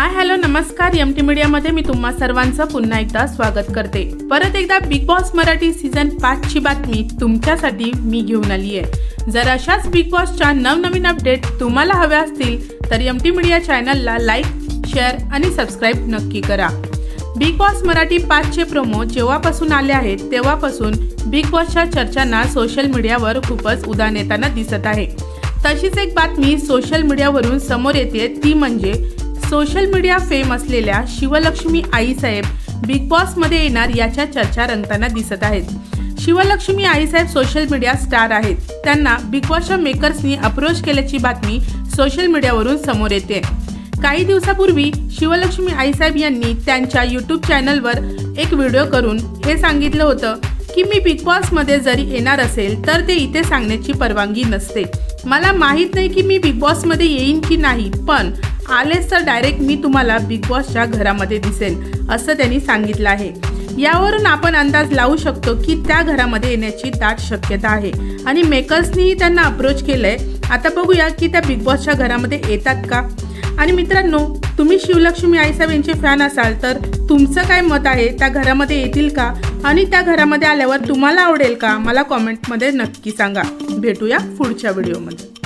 हाय hello नमस्कार. M T मीडियामध्ये मी तुम्हा सर्वांचं पुन्हा एकदा स्वागत करते. परत एकदा बिग बॉस मराठी सीझन पाचची बातमी तुमच्यासाठी मी घेऊन आली आहे. जर अशाच बिग बॉसच्या नवनवीन अपडेट तुम्हाला हव्या असतील तर एम टी मीडिया चॅनलला लाईक शेअर आणि सबस्क्राईब नक्की करा. बिग बॉस मराठी पाचचे प्रोमो जेव्हापासून आले आहेत तेव्हापासून बिग बॉसच्या चर्चांना सोशल मीडियावर खूपच उदान येताना दिसत आहे. तशीच एक बातमी सोशल मीडियावरून समोर येते ती म्हणजे सोशल मीडिया फेम असलेल्या शिवलक्ष्मी आईसाहेब बिग बॉसमध्ये येणार याच्या चर्चा रंगताना दिसत आहेत. शिवलक्ष्मी आईसाहेब सोशल मीडिया स्टार आहेत. त्यांना बिग बॉसच्या मेकर्सनी अप्रोच केल्याची बातमी सोशल मीडियावरून समोर येते. काही दिवसापूर्वी शिवलक्ष्मी आईसाहेब यांनी त्यांच्या यूट्यूब चॅनलवर एक व्हिडिओ करून हे सांगितलं होतं की मी बिग बॉसमध्ये जरी येणार असेल तर ते इथे सांगण्याची परवानगी नसते. मला माहीत नाही की मी बिग बॉसमध्ये येईन की नाही पण आलेच तर डायरेक्ट मी तुम्हाला बिग बॉसच्या घरामध्ये दिसेल असं त्यांनी सांगितलं आहे. यावरून आपण अंदाज लावू शकतो की त्या घरामध्ये येण्याची दाट शक्यता आहे. आणि मेकर्सनीही त्यांना अप्रोच केलंय. आता बघूया की त्या बिग बॉसच्या घरामध्ये येतात का? आणि मित्रांनो तुम्ही शिवलक्ष्मी आईसाहेब यांचे फॅन असाल तर तुमचं काय मत आहे? त्या घरामध्ये येतील का? आणि त्या घरामध्ये आल्यावर तुम्हाला आवडेल का? मला कॉमेंटमध्ये नक्की सांगा. भेटूया पुढच्या व्हिडिओमध्ये